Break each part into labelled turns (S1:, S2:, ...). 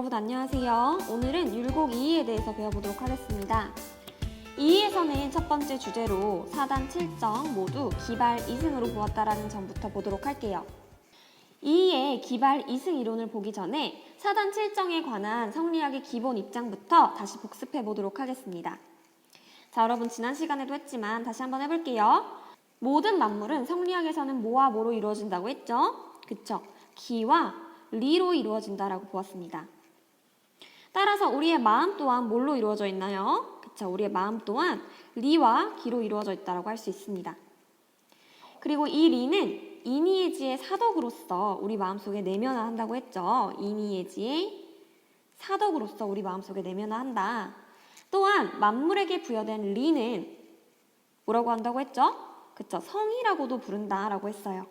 S1: 여러분 안녕하세요. 오늘은 율곡 2에 대해서 배워보도록 하겠습니다. 2에서는 첫 번째 주제로 4단 7정 모두 기발 2승으로 보았다라는 점부터 보도록 할게요. 2의 기발 2승 이론을 보기 전에 4단 7정에 관한 성리학의 기본 입장부터 다시 복습해 보도록 하겠습니다. 자, 여러분 지난 시간에도 했지만 다시 한번 해볼게요. 모든 만물은 성리학에서는 뭐와 뭐로 이루어진다고 했죠? 그쵸? 기와 리로 이루어진다라고 보았습니다. 따라서 우리의 마음 또한 뭘로 이루어져 있나요? 그쵸? 우리의 마음 또한 리와 기로 이루어져 있다라고 할 수 있습니다. 그리고 이 리는 이니에지의 사덕으로서 우리 마음속에 내면화한다고 했죠. 이니에지의 사덕으로서 우리 마음속에 내면화한다. 또한 만물에게 부여된 리는 뭐라고 한다고 했죠? 그쵸? 성이라고도 부른다라고 했어요.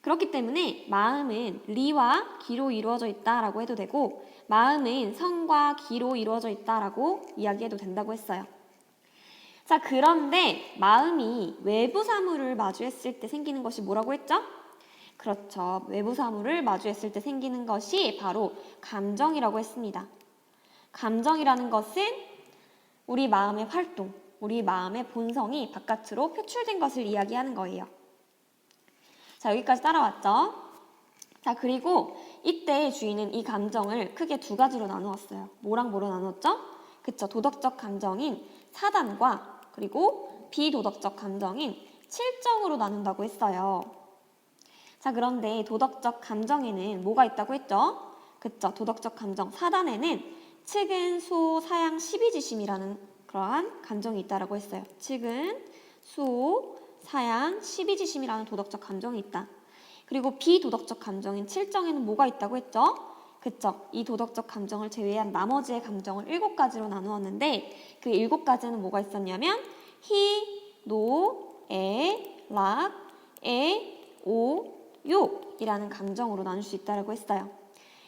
S1: 그렇기 때문에 마음은 리와 기로 이루어져 있다라고 해도 되고 마음은 성과 기로 이루어져 있다라고 이야기해도 된다고 했어요. 자, 그런데 마음이 외부 사물을 마주했을 때 생기는 것이 뭐라고 했죠? 그렇죠. 외부 사물을 마주했을 때 생기는 것이 바로 감정이라고 했습니다. 감정이라는 것은 우리 마음의 활동, 우리 마음의 본성이 바깥으로 표출된 것을 이야기하는 거예요. 자, 여기까지 따라왔죠? 자, 그리고 이때 주인은 이 감정을 크게 두 가지로 나누었어요. 뭐랑 뭐로 나눴죠? 그쵸. 도덕적 감정인 사단과 그리고 비도덕적 감정인 칠정으로 나눈다고 했어요. 자, 그런데 도덕적 감정에는 뭐가 있다고 했죠? 그쵸. 도덕적 감정 사단에는 측은, 수, 사양, 십이지심이라는 그러한 감정이 있다라고 했어요. 측은, 수, 사양, 십이지심이라는 도덕적 감정이 있다. 그리고 비도덕적 감정인 칠정에는 뭐가 있다고 했죠? 그쵸. 이 도덕적 감정을 제외한 나머지의 감정을 일곱 가지로 나누었는데 그 일곱 가지는 뭐가 있었냐면 희, 노, 에, 락, 에, 오, 요 이라는 감정으로 나눌 수 있다고 했어요.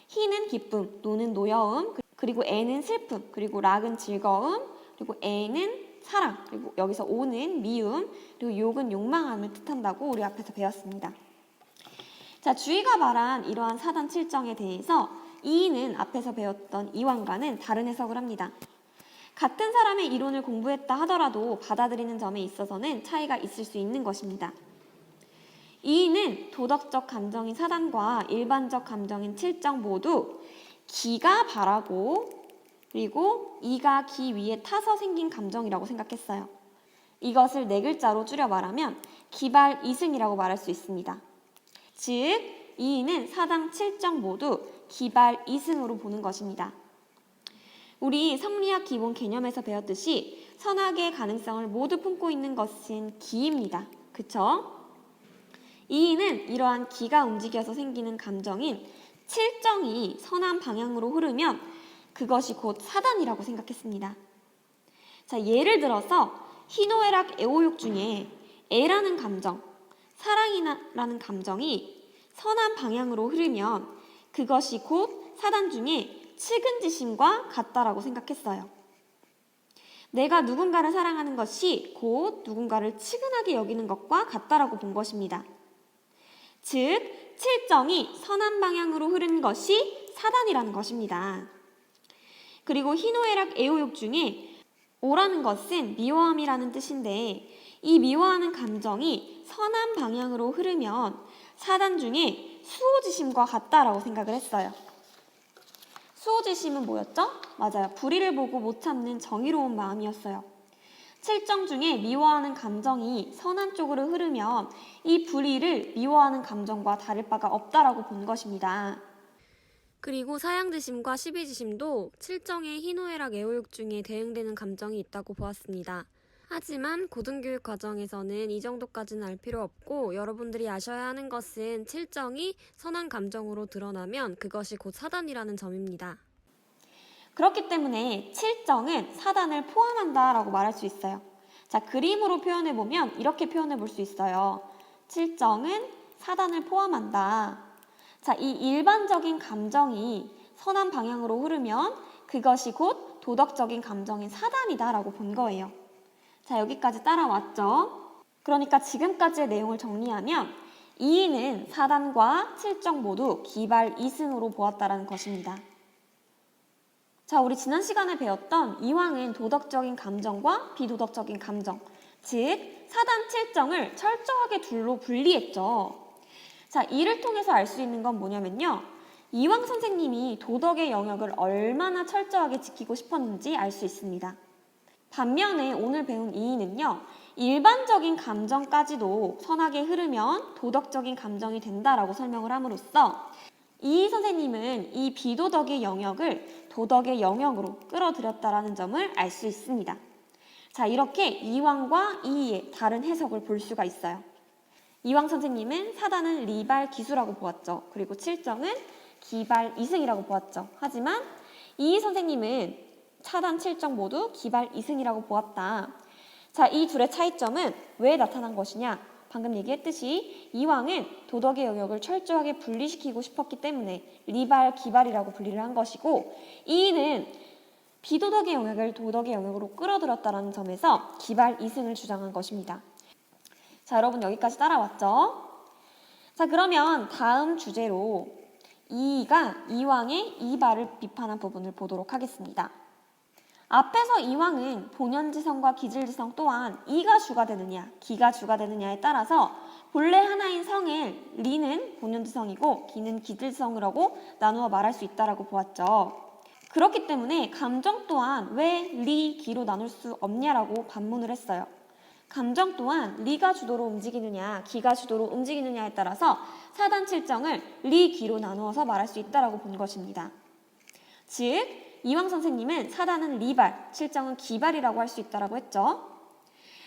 S1: 희는 기쁨, 노는 노여움, 그리고 애는 슬픔, 그리고 락은 즐거움, 그리고 애는 사랑, 그리고 여기서 오는 미움, 그리고 욕은 욕망함을 뜻한다고 우리 앞에서 배웠습니다. 자, 주의가 말한 이러한 사단 칠정에 대해서 이인은 앞에서 배웠던 이완과는 다른 해석을 합니다. 같은 사람의 이론을 공부했다 하더라도 받아들이는 점에 있어서는 차이가 있을 수 있는 것입니다. 이인은 도덕적 감정인 사단과 일반적 감정인 칠정 모두 기가 바라고 그리고 이가 기 위에 타서 생긴 감정이라고 생각했어요. 이것을 네 글자로 줄여 말하면 기발 이승이라고 말할 수 있습니다. 즉, 이인은 사당 칠정 모두 기발 이승으로 보는 것입니다. 우리 성리학 기본 개념에서 배웠듯이 선악의 가능성을 모두 품고 있는 것은 기입니다. 그쵸? 이인은 이러한 기가 움직여서 생기는 감정인 칠정이 선한 방향으로 흐르면 그것이 곧 사단이라고 생각했습니다. 자, 예를 들어서 희노애락 애호욕 중에 애라는 감정, 사랑이라는 감정이 선한 방향으로 흐르면 그것이 곧 사단 중에 측은지심과 같다라고 생각했어요. 내가 누군가를 사랑하는 것이 곧 누군가를 측은하게 여기는 것과 같다라고 본 것입니다. 즉, 칠정이 선한 방향으로 흐른 것이 사단이라는 것입니다. 그리고 희노애락 애호욕 중에 오라는 것은 미워함이라는 뜻인데 이 미워하는 감정이 선한 방향으로 흐르면 사단 중에 수호지심과 같다라고 생각을 했어요. 수호지심은 뭐였죠? 맞아요. 불의를 보고 못 참는 정의로운 마음이었어요. 칠정 중에 미워하는 감정이 선한 쪽으로 흐르면 이 불의를 미워하는 감정과 다를 바가 없다라고 본 것입니다.
S2: 그리고 사양지심과 시비지심도 칠정의 희노애락 애호욕 중에 대응되는 감정이 있다고 보았습니다. 하지만 고등교육 과정에서는 이 정도까지는 알 필요 없고 여러분들이 아셔야 하는 것은 칠정이 선한 감정으로 드러나면 그것이 곧 사단이라는 점입니다.
S1: 그렇기 때문에 칠정은 사단을 포함한다라고 말할 수 있어요. 자, 그림으로 표현해 보면 이렇게 표현해 볼 수 있어요. 칠정은 사단을 포함한다. 자, 이 일반적인 감정이 선한 방향으로 흐르면 그것이 곧 도덕적인 감정인 사단이다라고 본 거예요. 자, 여기까지 따라왔죠? 그러니까 지금까지의 내용을 정리하면 이인은 사단과 칠정 모두 기발 이승으로 보았다라는 것입니다. 자, 우리 지난 시간에 배웠던 이왕은 도덕적인 감정과 비도덕적인 감정, 즉 사단 칠정을 철저하게 둘로 분리했죠. 자, 이를 통해서 알 수 있는 건 뭐냐면요. 이왕 선생님이 도덕의 영역을 얼마나 철저하게 지키고 싶었는지 알 수 있습니다. 반면에 오늘 배운 이의는요, 일반적인 감정까지도 선하게 흐르면 도덕적인 감정이 된다라고 설명을 함으로써 이의 선생님은 이 비도덕의 영역을 도덕의 영역으로 끌어들였다라는 점을 알 수 있습니다. 자, 이렇게 이왕과 이의의 다른 해석을 볼 수가 있어요. 이왕 선생님은 사단은 리발 기수라고 보았죠. 그리고 칠정은 기발 이승이라고 보았죠. 하지만 이의 선생님은 차단 칠정 모두 기발 이승이라고 보았다. 자, 이 둘의 차이점은 왜 나타난 것이냐? 방금 얘기했듯이 이왕은 도덕의 영역을 철저하게 분리시키고 싶었기 때문에 리발, 기발이라고 분리를 한 것이고 이는 비도덕의 영역을 도덕의 영역으로 끌어들였다는 점에서 기발 이승을 주장한 것입니다. 자, 여러분 여기까지 따라왔죠? 자, 그러면 다음 주제로 이가 이왕의 이발을 비판한 부분을 보도록 하겠습니다. 앞에서 이왕은 본연지성과 기질지성 또한 이가 주가 되느냐, 기가 주가 되느냐에 따라서 본래 하나인 성을 리는 본연지성이고 기는 기질지성이라고 나누어 말할 수 있다라고 보았죠. 그렇기 때문에 감정 또한 왜 리, 기로 나눌 수 없냐라고 반문을 했어요. 감정 또한 리가 주도로 움직이느냐, 기가 주도로 움직이느냐에 따라서 사단 칠정을 리, 기로 나누어서 말할 수 있다라고 본 것입니다. 즉, 이왕 선생님은 사단은 리발, 칠정은 기발이라고 할 수 있다라고 했죠.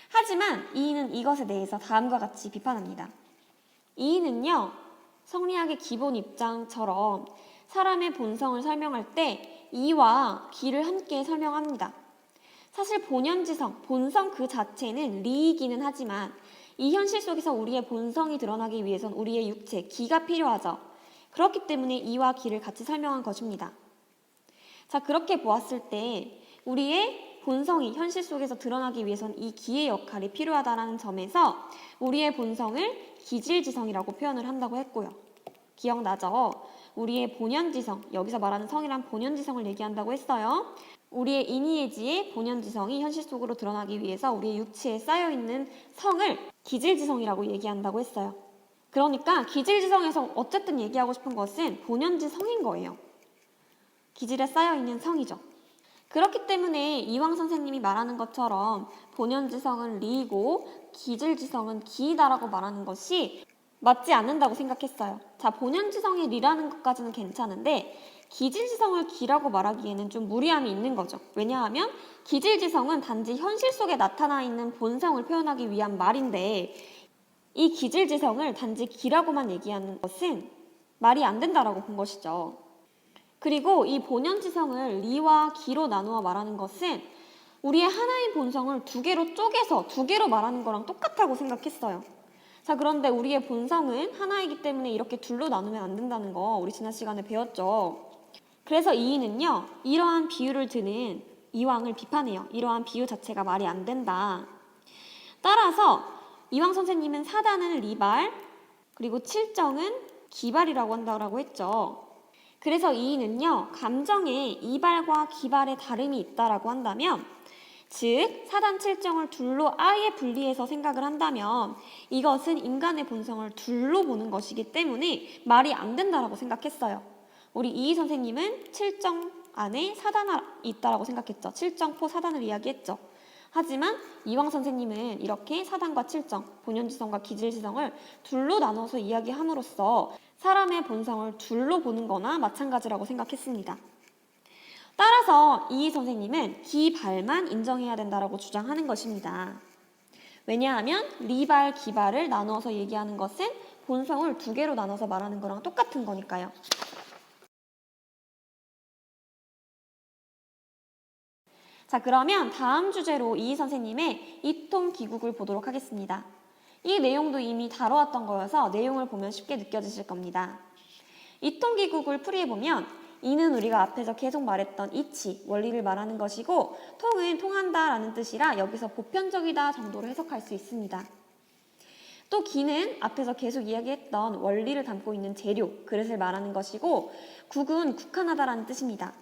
S1: 하지만 이인은 이것에 대해서 다음과 같이 비판합니다. 이인은요, 성리학의 기본 입장처럼 사람의 본성을 설명할 때 이와 기를 함께 설명합니다. 사실 본연지성, 본성 그 자체는 리이기는 하지만 이 현실 속에서 우리의 본성이 드러나기 위해선 우리의 육체, 기가 필요하죠. 그렇기 때문에 이와 기를 같이 설명한 것입니다. 자, 그렇게 보았을 때 우리의 본성이 현실 속에서 드러나기 위해선 이 기의 역할이 필요하다는 점에서 우리의 본성을 기질지성이라고 표현을 한다고 했고요. 기억나죠? 우리의 본연지성, 여기서 말하는 성이란 본연지성을 얘기한다고 했어요. 우리의 인이에지의 본연지성이 현실 속으로 드러나기 위해서 우리의 육체에 쌓여있는 성을 기질지성이라고 얘기한다고 했어요. 그러니까 기질지성에서 어쨌든 얘기하고 싶은 것은 본연지성인 거예요. 기질에 쌓여 있는 성이죠. 그렇기 때문에 이왕 선생님이 말하는 것처럼 본연지성은 리이고 기질지성은 기이다라고 말하는 것이 맞지 않는다고 생각했어요. 자, 본연지성이 리라는 것까지는 괜찮은데 기질지성을 기라고 말하기에는 좀 무리함이 있는 거죠. 왜냐하면 기질지성은 단지 현실 속에 나타나 있는 본성을 표현하기 위한 말인데 이 기질지성을 단지 기라고만 얘기하는 것은 말이 안 된다라고 본 것이죠. 그리고 이 본연지성을 리와 기로 나누어 말하는 것은 우리의 하나인 본성을 두 개로 쪼개서 두 개로 말하는 거랑 똑같다고 생각했어요. 자, 그런데 우리의 본성은 하나이기 때문에 이렇게 둘로 나누면 안 된다는 거 우리 지난 시간에 배웠죠. 그래서 이인은요, 이러한 비유를 드는 이왕을 비판해요. 이러한 비유 자체가 말이 안 된다. 따라서 이왕 선생님은 사단은 리발, 그리고 칠정은 기발이라고 한다고 했죠. 그래서 이인은요, 감정에 이발과 기발의 다름이 있다라고 한다면, 즉, 사단 칠정을 둘로 아예 분리해서 생각을 한다면, 이것은 인간의 본성을 둘로 보는 것이기 때문에 말이 안 된다라고 생각했어요. 우리 이희 선생님은 칠정 안에 사단이 있다라고 생각했죠. 칠정포 사단을 이야기했죠. 하지만 이왕 선생님은 이렇게 사단과 칠정, 본연지성과 기질지성을 둘로 나눠서 이야기함으로써 사람의 본성을 둘로 보는 거나 마찬가지라고 생각했습니다. 따라서 이희 선생님은 기발만 인정해야 된다라고 주장하는 것입니다. 왜냐하면 리발, 기발을 나누어서 얘기하는 것은 본성을 두 개로 나눠서 말하는 거랑 똑같은 거니까요. 자, 그러면 다음 주제로 이희 선생님의 이통 기국을 보도록 하겠습니다. 이 내용도 이미 다뤄왔던 거여서 내용을 보면 쉽게 느껴지실 겁니다. 이통 기국을 풀이해보면 이는 우리가 앞에서 계속 말했던 이치, 원리를 말하는 것이고 통은 통한다 라는 뜻이라 여기서 보편적이다 정도로 해석할 수 있습니다. 또 기는 앞에서 계속 이야기했던 원리를 담고 있는 재료, 그릇을 말하는 것이고 국은 국한하다라는 뜻입니다.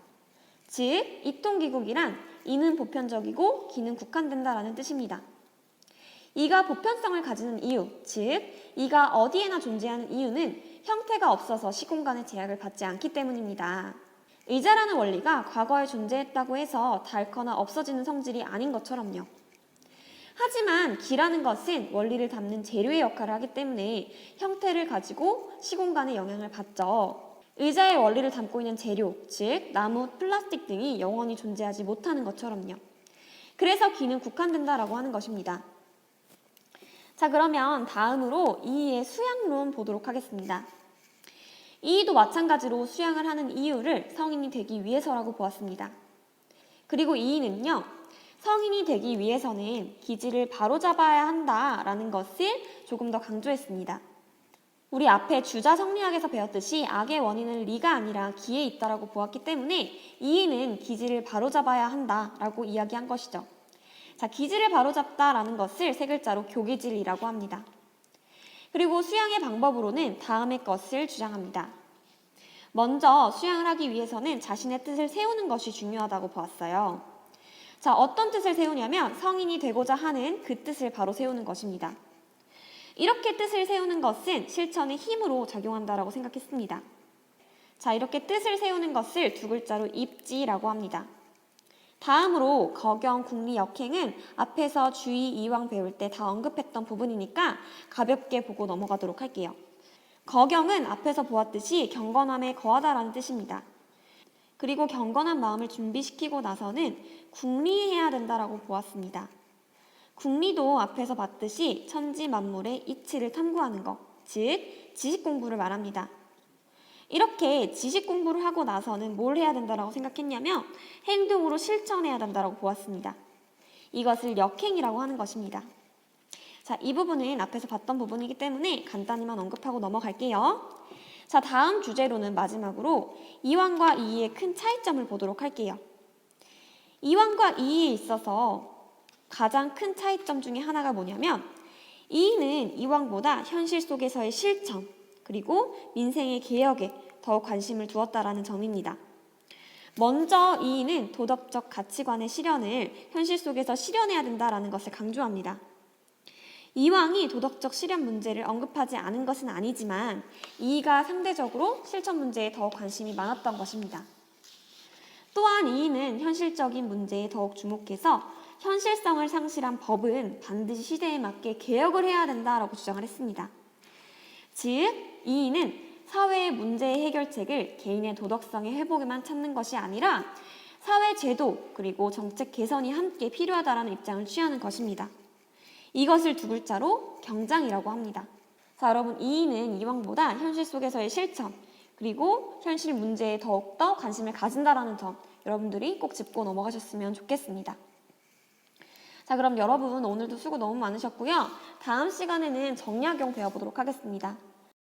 S1: 즉, 이통기국이란 이는 보편적이고 기는 국한된다라는 뜻입니다. 이가 보편성을 가지는 이유, 즉, 이가 어디에나 존재하는 이유는 형태가 없어서 시공간의 제약을 받지 않기 때문입니다. 의자라는 원리가 과거에 존재했다고 해서 닳거나 없어지는 성질이 아닌 것처럼요. 하지만 기라는 것은 원리를 담는 재료의 역할을 하기 때문에 형태를 가지고 시공간에 영향을 받죠. 의자의 원리를 담고 있는 재료, 즉 나무, 플라스틱 등이 영원히 존재하지 못하는 것처럼요. 그래서 기는 국한된다라고 하는 것입니다. 자, 그러면 다음으로 이의 수양론 보도록 하겠습니다. 이도 마찬가지로 수양을 하는 이유를 성인이 되기 위해서라고 보았습니다. 그리고 이는요, 성인이 되기 위해서는 기질을 바로잡아야 한다라는 것을 조금 더 강조했습니다. 우리 앞에 주자 성리학에서 배웠듯이 악의 원인은 리가 아니라 기에 있다라고 보았기 때문에 이인은 기질을 바로잡아야 한다라고 이야기한 것이죠. 자, 기질을 바로잡다라는 것을 세 글자로 교기질이라고 합니다. 그리고 수양의 방법으로는 다음의 것을 주장합니다. 먼저 수양을 하기 위해서는 자신의 뜻을 세우는 것이 중요하다고 보았어요. 자, 어떤 뜻을 세우냐면 성인이 되고자 하는 그 뜻을 바로 세우는 것입니다. 이렇게 뜻을 세우는 것은 실천의 힘으로 작용한다라고 생각했습니다. 자, 이렇게 뜻을 세우는 것을 두 글자로 입지라고 합니다. 다음으로 거경, 국리, 역행은 앞에서 주의, 이왕 배울 때 다 언급했던 부분이니까 가볍게 보고 넘어가도록 할게요. 거경은 앞에서 보았듯이 경건함에 거하다라는 뜻입니다. 그리고 경건한 마음을 준비시키고 나서는 국리해야 된다라고 보았습니다. 국리도 앞에서 봤듯이 천지 만물의 이치를 탐구하는 것, 즉 지식 공부를 말합니다. 이렇게 지식 공부를 하고 나서는 뭘 해야 된다라고 생각했냐면 행동으로 실천해야 된다라고 보았습니다. 이것을 역행이라고 하는 것입니다. 자, 이 부분은 앞에서 봤던 부분이기 때문에 간단히만 언급하고 넘어갈게요. 자, 다음 주제로는 마지막으로 이왕과 이의의 큰 차이점을 보도록 할게요. 이왕과 이의에 있어서 가장 큰 차이점 중에 하나가 뭐냐면 이의는 이왕보다 현실 속에서의 실천 그리고 민생의 개혁에 더욱 관심을 두었다라는 점입니다. 먼저 이의는 도덕적 가치관의 실현을 현실 속에서 실현해야 된다라는 것을 강조합니다. 이왕이 도덕적 실현 문제를 언급하지 않은 것은 아니지만 이의가 상대적으로 실천 문제에 더욱 관심이 많았던 것입니다. 또한 이의는 현실적인 문제에 더욱 주목해서 현실성을 상실한 법은 반드시 시대에 맞게 개혁을 해야 된다라고 주장을 했습니다. 즉, 이의는 사회의 문제의 해결책을 개인의 도덕성의 회복에만 찾는 것이 아니라 사회 제도 그리고 정책 개선이 함께 필요하다라는 입장을 취하는 것입니다. 이것을 두 글자로 경장이라고 합니다. 자, 여러분 이의는 이왕보다 현실 속에서의 실천 그리고 현실 문제에 더욱더 관심을 가진다라는 점 여러분들이 꼭 짚고 넘어가셨으면 좋겠습니다. 자, 그럼 여러분 오늘도 수고 너무 많으셨고요. 다음 시간에는 정약용 배워보도록 하겠습니다.